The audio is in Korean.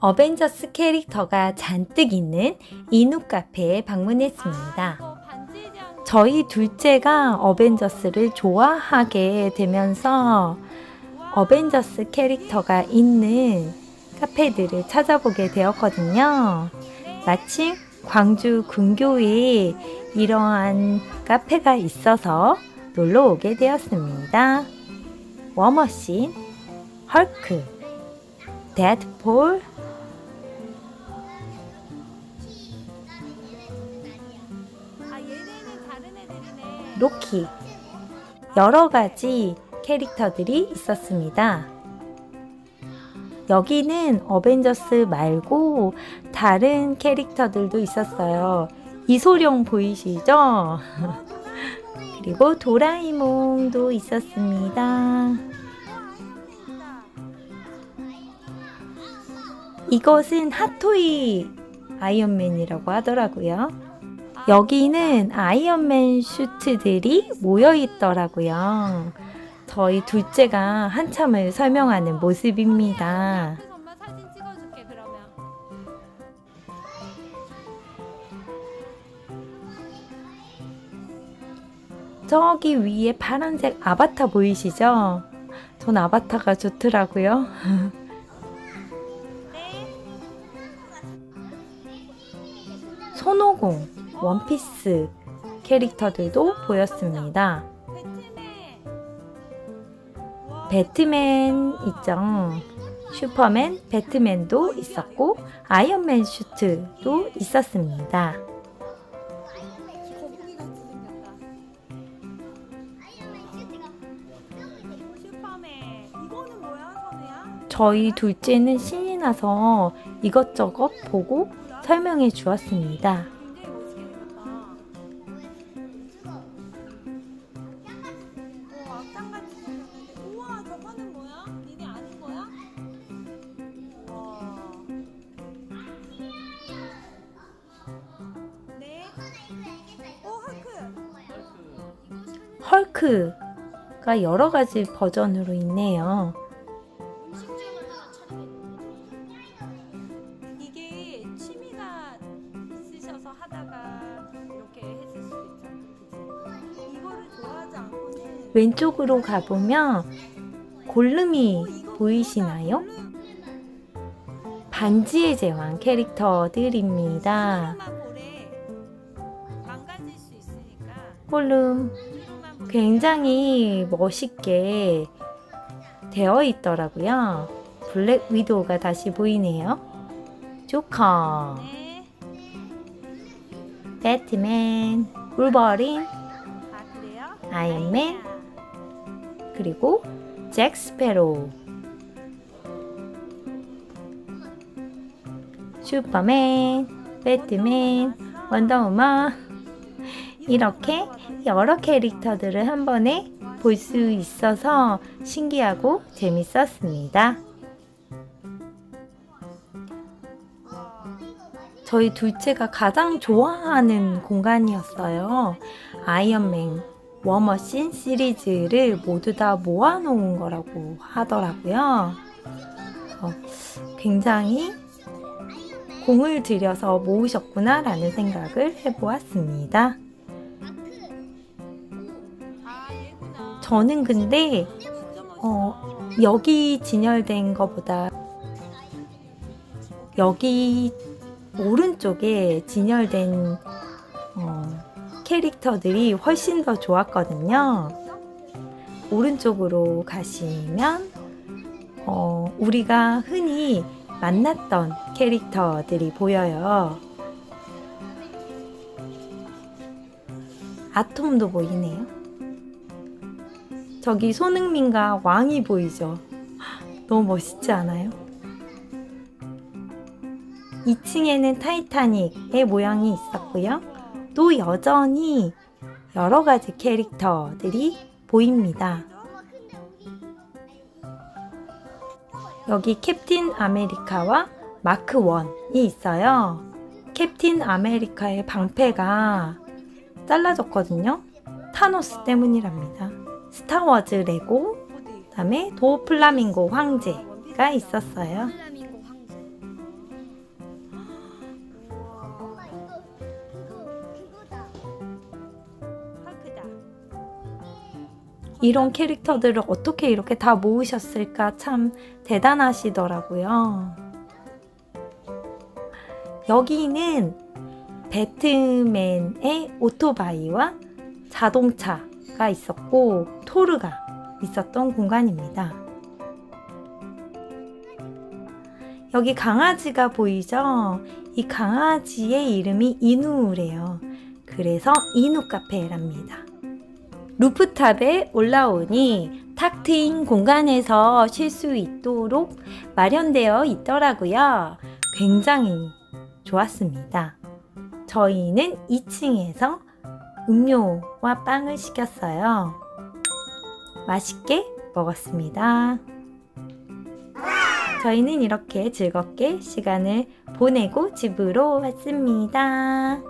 어벤져스 캐릭터가 잔뜩 있는 이누 카페에 방문했습니다. 저희 둘째가 어벤져스를 좋아하게 되면서 어벤져스 캐릭터가 있는 카페들을 찾아보게 되었거든요. 마침 광주 근교에 이러한 카페가 있어서 놀러 오게 되었습니다. 워머신, 헐크, 데드폴, 로키 여러 가지 캐릭터들이 있었습니다. 여기는 어벤져스 말고 다른 캐릭터들도 있었어요. 이소룡 보이시죠? 그리고 도라에몽도 있었습니다. 이것은 핫토이 아이언맨이라고 하더라고요. 여기는 아이언맨 슈트들이 모여 있더라고요. 저희 둘째가 한참을 설명하는 모습입니다. 저기 위에 파란색 아바타 보이시죠? 전 아바타가 좋더라고요. 손오공, 원피스 캐릭터들도 보였습니다. 배트맨. 있죠. 슈퍼맨, 배트맨도 있었고 아이언맨 슈트도 있었습니다. 저희 둘째는 신이 나서 이것저것 보고 설명해 주었습니다. 헐크가 여러 가지 버전으로 있네요. 이게 취미가 있으셔서 하다가 이렇게 했을 수도 있잖아. 이거를 좋아하지 않고는 왼쪽으로 가보면 골룸이 어, 이거 보이시나요? 반지의 제왕 캐릭터들입니다. 수 골룸. 굉장히 멋있게 되어 있더라고요. 블랙 위도우가 다시 보이네요. 조커, 네. 배트맨, 울버린, 아 그래요? 아이언맨. 그리고 잭 스페로우, 슈퍼맨, 배트맨, 원더우먼 이렇게 여러 캐릭터들을 한 번에 볼 수 있어서 신기하고 재밌었습니다. 저희 둘째가 가장 좋아하는 공간이었어요. 아이언맨 워머신 시리즈를 모두 다 모아놓은 거라고 하더라고요. 어, 굉장히 공을 들여서 모으셨구나라는 생각을 해보았습니다. 저는 근데. 어, 여기 진열된 것보다 여기 오른쪽에 진열된 어, 캐릭터들이 훨씬 더 좋았거든요. 오른쪽으로 가시면 어, 우리가 흔히 만났던 캐릭터들이 보여요. 아톰도 보이네요. 저기 손흥민과 왕이 보이죠? 너무 멋있지 않아요? 2층에는 타이타닉의 모양이 있었고요. 또 여전히 여러 가지 캐릭터들이 보입니다. 여기 캡틴 아메리카와 마크 1이 있어요. 캡틴 아메리카의 방패가 잘라졌거든요. 타노스 때문이랍니다. 스타워즈 레고, 그다음에 도플라밍고 황제가 있었어요. 이런 캐릭터들을 어떻게 이렇게 다 모으셨을까 참 대단하시더라고요. 여기는 배트맨의 오토바이와 자동차 가 있었고 토르가 있었던 공간입니다. 여기 강아지가 보이죠? 이 강아지의 이름이 이누래요. 그래서 이누 카페랍니다. 루프탑에 올라오니 탁 트인 공간에서 쉴 수 있도록 마련되어 있더라고요. 굉장히 좋았습니다. 저희는 2층에서 음료와 빵을 시켰어요. 맛있게 먹었습니다. 저희는 이렇게 즐겁게 시간을 보내고 집으로 왔습니다.